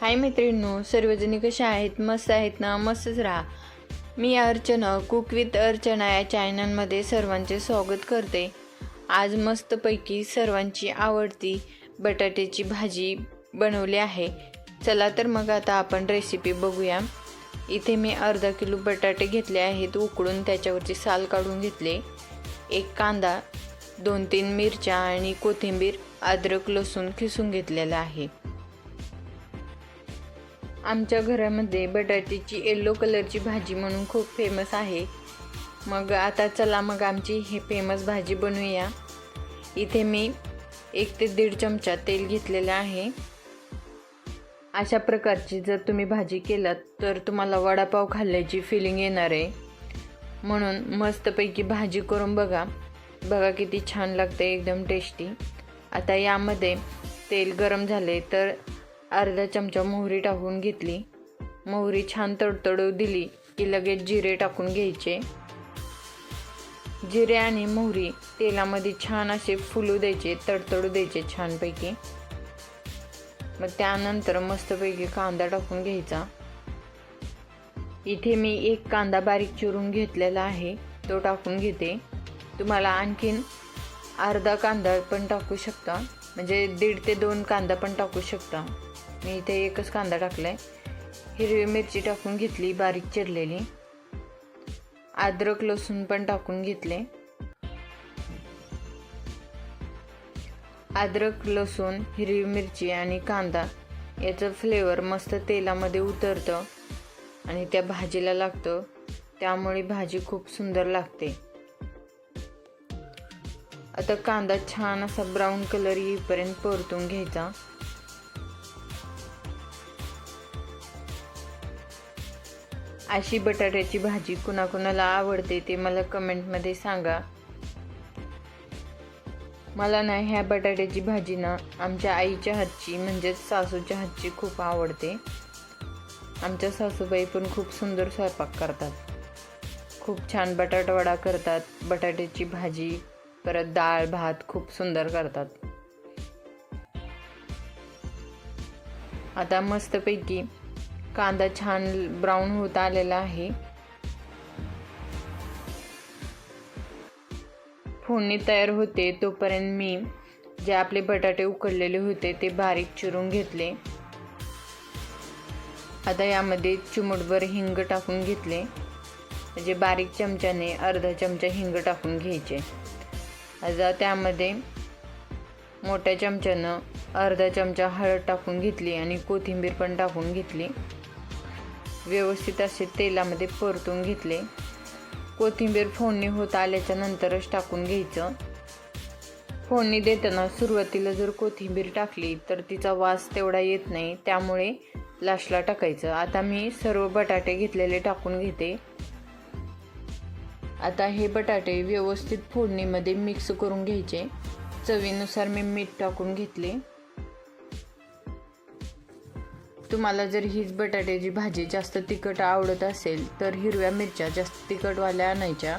हाय मैत्रिणींनो सर्वजणी कशा आहेत? मस्त आहेत ना? मस्तच राहा. मी अर्चना कुक विथ अर्चना या चॅनलमध्ये सर्वांचे स्वागत करते. आज मस्तपैकी सर्वांची आवडती बटाट्याची भाजी बनवली आहे. चला तर मग आता आपण रेसिपी बघूया. इथे मी अर्धा किलो बटाटे घेतले आहेत उकडून त्याच्यावरची साल काढून घेतले. एक कांदा दोन तीन मिरच्या आणि कोथिंबीर अद्रक लसूण खिसून घेतलेला आहे. आमच्या घरामध्ये बटाट्याची येल्लो कलरची भाजी म्हणून खूप फेमस आहे. मग आता चला मग आमची हे फेमस भाजी बनवूया. इथे मी एक ते दीड चमचा तेल घेतलेलं आहे. अशा प्रकारची जर तुम्ही भाजी केलात तर तुम्हाला वडापाव खाल्ल्याची फिलिंग येणार आहे. म्हणून मस्तपैकी भाजी करून बघा. बघा किती छान लागते एकदम टेस्टी आता यामध्ये तेल गरम झाले तर अर्धा चमचा मोहरी टाकून घेतली. मोहरी छान तडतडू दिली की लगेच जिरे टाकून घ्यायचे. जिरे आणि मोहरी तेलामध्ये छान असे फुलू द्यायचे तडतडू द्यायचे छानपैकी. मग त्यानंतर मस्तपैकी कांदा टाकून घ्यायचा. इथे मी एक कांदा बारीक चिरून घेतलेला आहे तो टाकून घेते. तुम्हाला आणखीन अर्धा कांदा पण टाकू शकता. म्हणजे दीड ते दोन कांदा पण टाकू शकता. मी इथे एकच कांदा टाकला आहे हिरवी मिरची टाकून घेतली बारीक चिरलेली. अद्रक लसूण पण टाकून घेतले. अद्रक लसूण हिरवी मिरची आणि कांदा याचं फ्लेवर मस्त तेलामध्ये उतरतं आणि त्या भाजीला लागतं. त्यामुळे भाजी खूप सुंदर लागते. आता कांदा छान असा ब्राऊन कलर येईपर्यंत परतून घ्यायचा. अशी बटाट्याची भाजी कुणाकुणाला आवडते ते मला कमेंटमध्ये सांगा. मला ना ह्या बटाट्याची भाजी ना आमच्या आईच्या हातची म्हणजेच सासूच्या हातची खूप आवडते. आमच्या सासूबाई पण खूप सुंदर स्वयंपाक करतात. खूप छान बटाटवडा करतात बटाट्याची भाजी. परत डाळ भात खूप सुंदर करतात. आता मस्तपैकी कांदा छान ब्राऊन होत आलेला आहे. फोडणी तयार होते तोपर्यंत मी जे आपले बटाटे उकडलेले होते ते बारीक चिरून घेतले. आता यामध्ये चिमूटभर हिंग टाकून घेतले. म्हणजे बारीक चमच्याने अर्धा चमचा हिंग टाकून घ्यायचे. आता त्यामध्ये मोठ्या चमच्यानं अर्धा चमचा हळद टाकून घेतली आणि कोथिंबीर पण टाकून घेतली. व्यवस्थित असे तेलामध्ये परतून घेतले. कोथिंबीर फोडणी होत आल्याच्या नंतरच टाकून घ्यायचं. फोडणी देताना सुरुवातीला जर कोथिंबीर टाकली तर तिचा वास तेवढा येत नाही त्यामुळे लास्टला टाकायचं. आता मी सर्व बटाटे घेतलेले टाकून घेते. आता हे बटाटे व्यवस्थित फोडणीमध्ये मिक्स करून घ्यायचे. चवीनुसार मी मीठ टाकून घेतले. तुम्हाला जर हीच बटाट्याची भाजी जास्त तिखट आवडत असेल तर हिरव्या मिरच्या जास्त तिखटवाल्या आणायच्या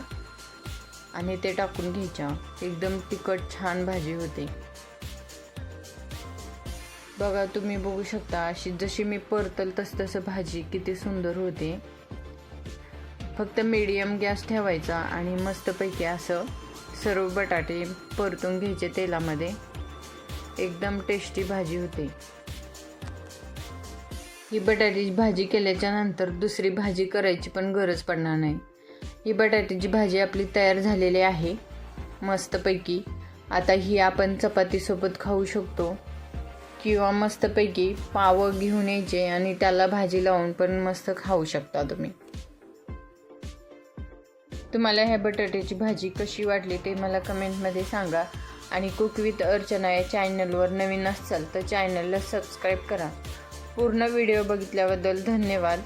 आणि ते टाकून घ्यायच्या. एकदम तिखट छान भाजी होते. बघा तुम्ही बघू शकता अशी जशी मी परतल तस तसं भाजी किती सुंदर होते. फक्त मीडियम गॅस ठेवायचा आणि मस्तपैकी असं सर्व बटाटे परतून घ्यायचे तेलामध्ये. एकदम टेस्टी भाजी होते. ही बटाट्याची भाजी केल्याच्यानंतर दुसरी भाजी करायची पण गरज पडणार नाही. ही बटाट्याची भाजी आपली तयार झालेली आहे. मस्तपैकी. आता ही आपण चपातीसोबत खाऊ शकतो. किंवा मस्तपैकी पावं घेऊन यायचे आणि त्याला भाजी लावून पण मस्त खाऊ शकता तुम्ही. तुम्हाला ह्या बटाट्याची भाजी कशी वाटली ते मला कमेंटमध्ये सांगा. आणि कुक विथ अर्चना या चॅनलवर नवीन असाल तर चॅनलला सबस्क्राईब करा. पूर्ण व्हिडिओ बघितल्याबद्दल धन्यवाद.